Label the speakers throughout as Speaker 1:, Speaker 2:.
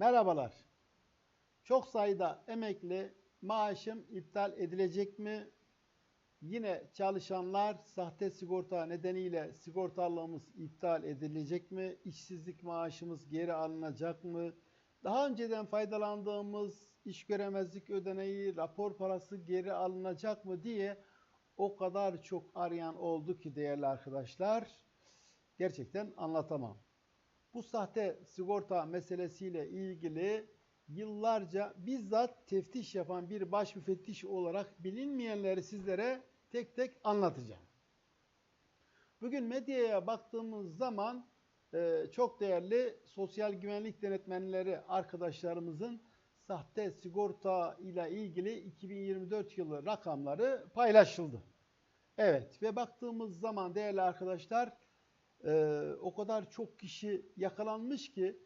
Speaker 1: Merhabalar. Çok sayıda emekli maaşım iptal edilecek mi? Yine çalışanlar sahte sigorta nedeniyle sigortalığımız iptal edilecek mi? İşsizlik maaşımız geri alınacak mı? Daha önceden faydalandığımız iş göremezlik ödeneği, rapor parası geri alınacak mı diye o kadar çok arayan oldu ki değerli arkadaşlar. Gerçekten anlatamam. Bu sahte sigorta meselesiyle ilgili yıllarca bizzat teftiş yapan bir baş müfettiş olarak bilinmeyenleri sizlere tek tek anlatacağım. Bugün medyaya baktığımız zaman e, çok değerli sosyal güvenlik denetmenleri arkadaşlarımızın sahte sigorta ile ilgili 2024 yılı rakamları paylaşıldı. Evet ve baktığımız zaman değerli arkadaşlar e, o kadar çok kişi yakalanmış ki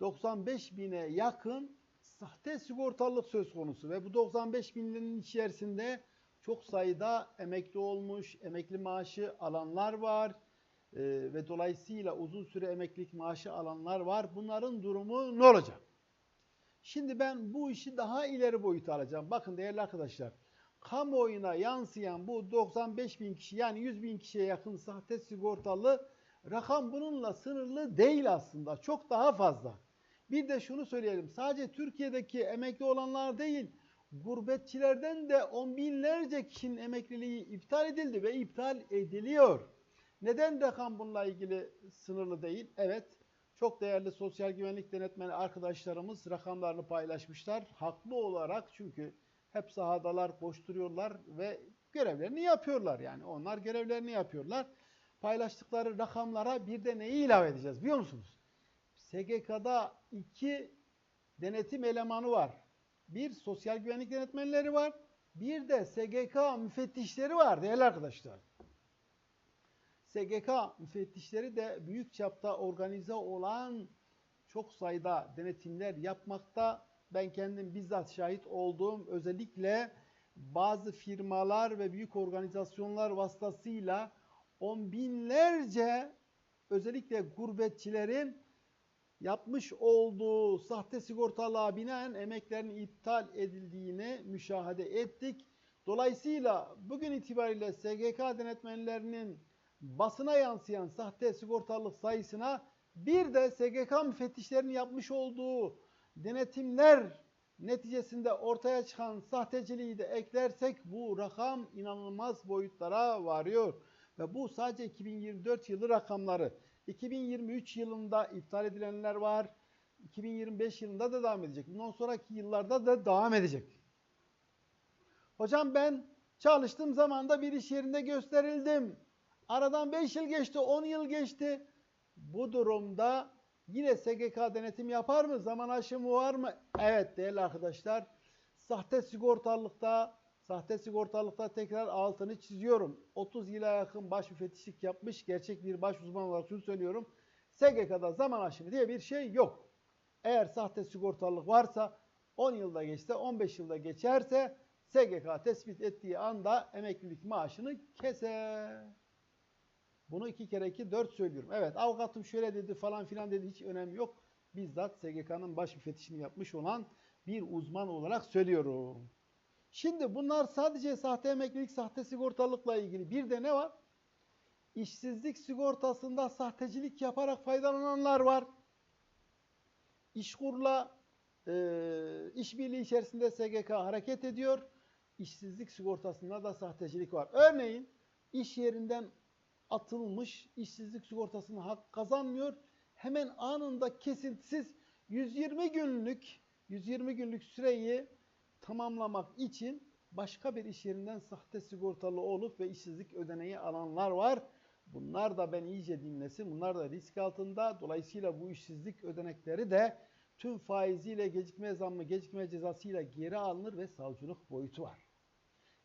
Speaker 1: 95 bine yakın sahte sigortalılık söz konusu ve bu 95 binin içerisinde çok sayıda emekli olmuş, emekli maaşı alanlar var e, ve dolayısıyla uzun süre emeklilik maaşı alanlar var. Bunların durumu ne olacak? Şimdi ben bu işi daha ileri boyuta alacağım. Bakın değerli arkadaşlar, kamuoyuna yansıyan bu 95 bin kişi yani 100 bin kişiye yakın sahte sigortalı rakam bununla sınırlı değil aslında. Çok daha fazla. Bir de şunu söyleyelim. Sadece Türkiye'deki emekli olanlar değil, gurbetçilerden de on binlerce kişinin emekliliği iptal edildi ve iptal ediliyor. Neden rakam bununla ilgili sınırlı değil? Evet, çok değerli sosyal güvenlik denetmeni arkadaşlarımız rakamlarını paylaşmışlar. Haklı olarak çünkü hep sahadalar, koşturuyorlar ve görevlerini yapıyorlar. Yani onlar görevlerini yapıyorlar. Paylaştıkları rakamlara bir de neyi ilave edeceğiz biliyor musunuz? SGK'da iki denetim elemanı var. Bir sosyal güvenlik denetmenleri var. Bir de SGK müfettişleri var değerli arkadaşlar. SGK müfettişleri de büyük çapta organize olan çok sayıda denetimler yapmakta. Ben kendim bizzat şahit olduğum özellikle bazı firmalar ve büyük organizasyonlar vasıtasıyla on binlerce özellikle gurbetçilerin yapmış olduğu sahte sigortalığa binaen emeklerin iptal edildiğini müşahede ettik. Dolayısıyla bugün itibariyle SGK denetmenlerinin basına yansıyan sahte sigortalılık sayısına bir de SGK müfettişlerinin yapmış olduğu denetimler neticesinde ortaya çıkan sahteciliği de eklersek bu rakam inanılmaz boyutlara varıyor. Ve bu sadece 2024 yılı rakamları. 2023 yılında iptal edilenler var. 2025 yılında da devam edecek. Bundan sonraki yıllarda da devam edecek. Hocam ben çalıştığım zamanda bir iş yerinde gösterildim. Aradan 5 yıl geçti, 10 yıl geçti. Bu durumda yine SGK denetim yapar mı? Zaman aşımı var mı? Evet değerli arkadaşlar. Sahte sigortalılıkta, sahte sigortalılıkta tekrar altını çiziyorum. 30 yıla yakın baş müfettişlik yapmış gerçek bir baş uzman olarak şunu söylüyorum. SGK'da zaman aşımı diye bir şey yok. Eğer sahte sigortalılık varsa 10 yılda geçse 15 yılda geçerse SGK tespit ettiği anda emeklilik maaşını keser. Bunu iki kere iki dört söylüyorum. Evet avukatım şöyle dedi falan filan dedi hiç önemi yok. Bizzat SGK'nın baş müfettişini yapmış olan bir uzman olarak söylüyorum. Şimdi bunlar sadece sahte emeklilik, sahte sigortalıkla ilgili. Bir de ne var? İşsizlik sigortasında sahtecilik yaparak faydalananlar var. İşkurla e, işbirliği içerisinde SGK hareket ediyor. İşsizlik sigortasında da sahtecilik var. Örneğin iş yerinden atılmış, işsizlik sigortasını hak kazanmıyor. Hemen anında kesintisiz 120 günlük 120 günlük süreyi tamamlamak için başka bir iş yerinden sahte sigortalı olup ve işsizlik ödeneği alanlar var. Bunlar da ben iyice dinlesin. Bunlar da risk altında. Dolayısıyla bu işsizlik ödenekleri de tüm faiziyle gecikme zammı, gecikme cezasıyla geri alınır ve savcılık boyutu var.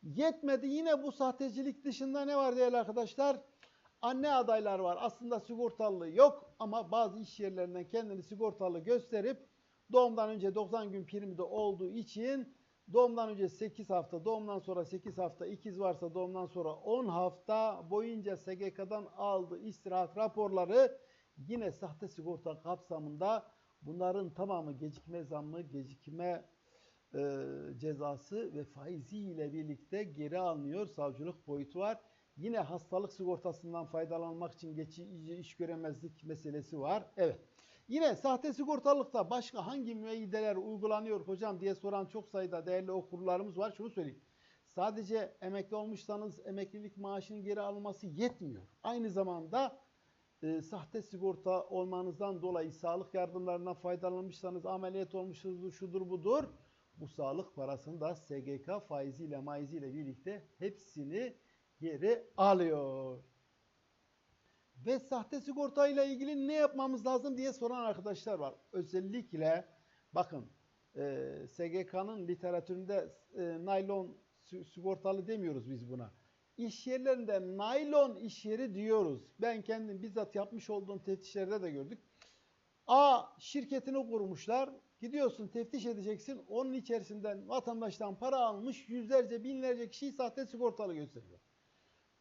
Speaker 1: Yetmedi yine bu sahtecilik dışında ne var değerli arkadaşlar? Anne adaylar var. Aslında sigortalı yok ama bazı iş yerlerinden kendini sigortalı gösterip doğumdan önce 90 gün primi de olduğu için doğumdan önce 8 hafta, doğumdan sonra 8 hafta, ikiz varsa doğumdan sonra 10 hafta boyunca SGK'dan aldığı istirahat raporları yine sahte sigorta kapsamında Bunların tamamı gecikme zammı, gecikme e, cezası ve faiziyle birlikte geri alınıyor. Savcılık boyutu var. Yine hastalık sigortasından faydalanmak için geçici iş göremezlik meselesi var. Evet. Yine sahte sigortalıkta başka hangi müeyyideler uygulanıyor hocam diye soran çok sayıda değerli okurlarımız var. Şunu söyleyeyim. Sadece emekli olmuşsanız emeklilik maaşının geri alınması yetmiyor. Aynı zamanda e, sahte sigorta olmanızdan dolayı sağlık yardımlarından faydalanmışsanız ameliyat olmuşsunuz şudur budur. Bu sağlık parasını da SGK faiziyle maiziyle birlikte hepsini geri alıyor. Ve sahte sigorta ile ilgili ne yapmamız lazım diye soran arkadaşlar var. Özellikle bakın e, SGK'nın literatüründe e, naylon si- sigortalı demiyoruz biz buna. İş yerlerinde naylon iş yeri diyoruz. Ben kendim bizzat yapmış olduğum teftişlerde de gördük. A şirketini kurmuşlar. Gidiyorsun teftiş edeceksin. Onun içerisinden vatandaştan para almış yüzlerce binlerce kişiyi sahte sigortalı gösteriyor.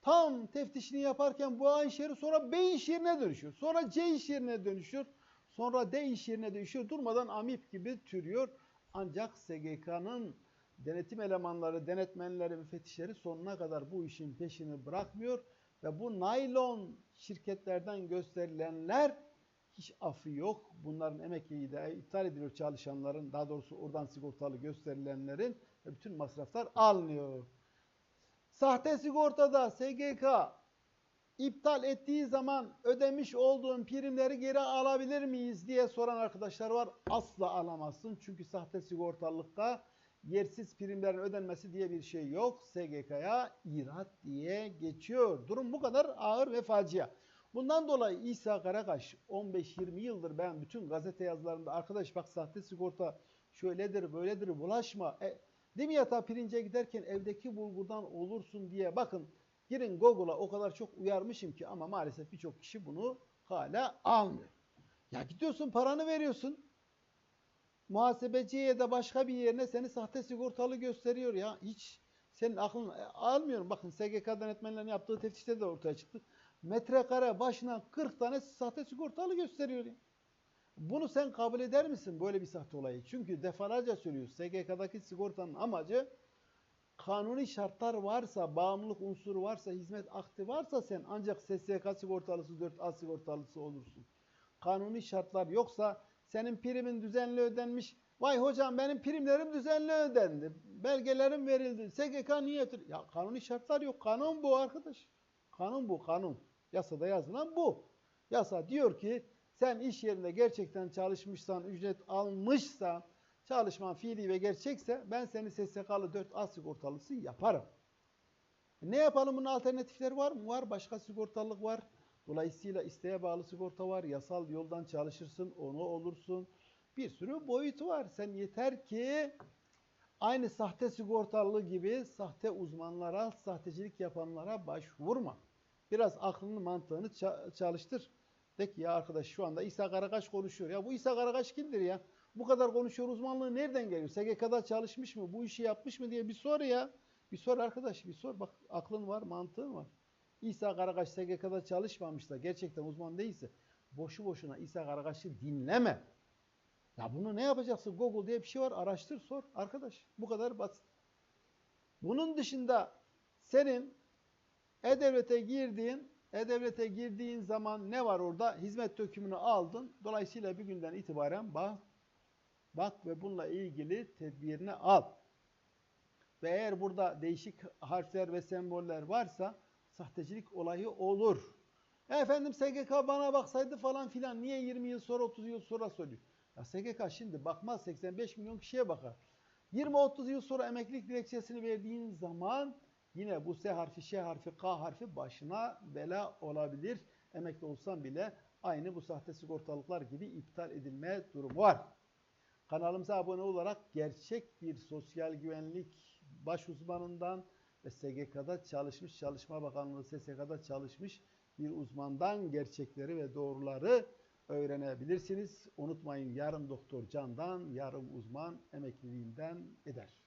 Speaker 1: Tam teftişini yaparken bu A iş yeri sonra B iş yerine dönüşüyor. Sonra C iş yerine dönüşüyor. Sonra D iş yerine dönüşüyor. Durmadan amip gibi türüyor. Ancak SGK'nın denetim elemanları, denetmenleri, müfettişleri sonuna kadar bu işin peşini bırakmıyor. Ve bu naylon şirketlerden gösterilenler hiç affı yok. Bunların emekliliği de iptal ediliyor çalışanların, daha doğrusu oradan sigortalı gösterilenlerin ve bütün masraflar alınıyor. Sahte sigortada SGK iptal ettiği zaman ödemiş olduğun primleri geri alabilir miyiz diye soran arkadaşlar var. Asla alamazsın. Çünkü sahte sigortalılıkta yersiz primlerin ödenmesi diye bir şey yok. SGK'ya irat diye geçiyor. Durum bu kadar ağır ve facia. Bundan dolayı İsa Karakaş 15-20 yıldır ben bütün gazete yazılarında arkadaş bak sahte sigorta şöyledir böyledir bulaşma. E, Yatağa pirince giderken evdeki bulgurdan olursun diye bakın girin Google'a o kadar çok uyarmışım ki ama maalesef birçok kişi bunu hala almıyor. Ya gidiyorsun paranı veriyorsun. Muhasebeciye ya da başka bir yerine seni sahte sigortalı gösteriyor ya. Hiç senin aklın e, almıyorum. Bakın SGK denetmenlerin yaptığı teftişte de ortaya çıktı. Metrekare başına 40 tane sahte sigortalı gösteriyor ya. Bunu sen kabul eder misin böyle bir sahte olayı? Çünkü defalarca söylüyoruz. SGK'daki sigortanın amacı kanuni şartlar varsa, bağımlılık unsuru varsa, hizmet akti varsa sen ancak SSK sigortalısı 4A sigortalısı olursun. Kanuni şartlar yoksa senin primin düzenli ödenmiş. Vay hocam benim primlerim düzenli ödendi. Belgelerim verildi. SGK niye yatır? Ya kanuni şartlar yok. Kanun bu arkadaş. Kanun bu kanun. Yasada yazılan bu. Yasa diyor ki sen iş yerinde gerçekten çalışmışsan, ücret almışsan, çalışman fiili ve gerçekse ben seni SSK'lı 4A sigortalısı yaparım. Ne yapalım bunun alternatifleri var mı? Var. Başka sigortalılık var. Dolayısıyla isteğe bağlı sigorta var. Yasal yoldan çalışırsın, onu olursun. Bir sürü boyutu var. Sen yeter ki aynı sahte sigortalı gibi sahte uzmanlara, sahtecilik yapanlara başvurma. Biraz aklını mantığını ça- çalıştır. De ki ya arkadaş şu anda İsa Karakaş konuşuyor. Ya bu İsa Karakaş kimdir ya? Bu kadar konuşuyor uzmanlığı nereden geliyor? SGK'da çalışmış mı? Bu işi yapmış mı diye bir sor ya. Bir sor arkadaş bir sor. Bak aklın var, mantığın var. İsa Karakaş SGK'da çalışmamışsa, gerçekten uzman değilse boşu boşuna İsa Karakaş'ı dinleme. Ya bunu ne yapacaksın? Google diye bir şey var. Araştır, sor. Arkadaş bu kadar basit. Bunun dışında senin E-Devlet'e girdiğin E-Devlet'e girdiğin zaman ne var orada? Hizmet dökümünü aldın. Dolayısıyla bir günden itibaren bak, bak ve bununla ilgili tedbirini al. Ve eğer burada değişik harfler ve semboller varsa sahtecilik olayı olur. Efendim SGK bana baksaydı falan filan niye 20 yıl sonra 30 yıl sonra söylüyor? Ya SGK şimdi bakmaz 85 milyon kişiye bakar. 20-30 yıl sonra emeklilik dilekçesini verdiğin zaman yine bu S harfi, Ş harfi, K harfi başına bela olabilir. Emekli olsan bile aynı bu sahte sigortalıklar gibi iptal edilme durumu var. Kanalımıza abone olarak gerçek bir sosyal güvenlik baş uzmanından ve SGK'da çalışmış, Çalışma Bakanlığı SSK'da çalışmış bir uzmandan gerçekleri ve doğruları öğrenebilirsiniz. Unutmayın yarım doktor candan, yarım uzman emekliliğinden eder.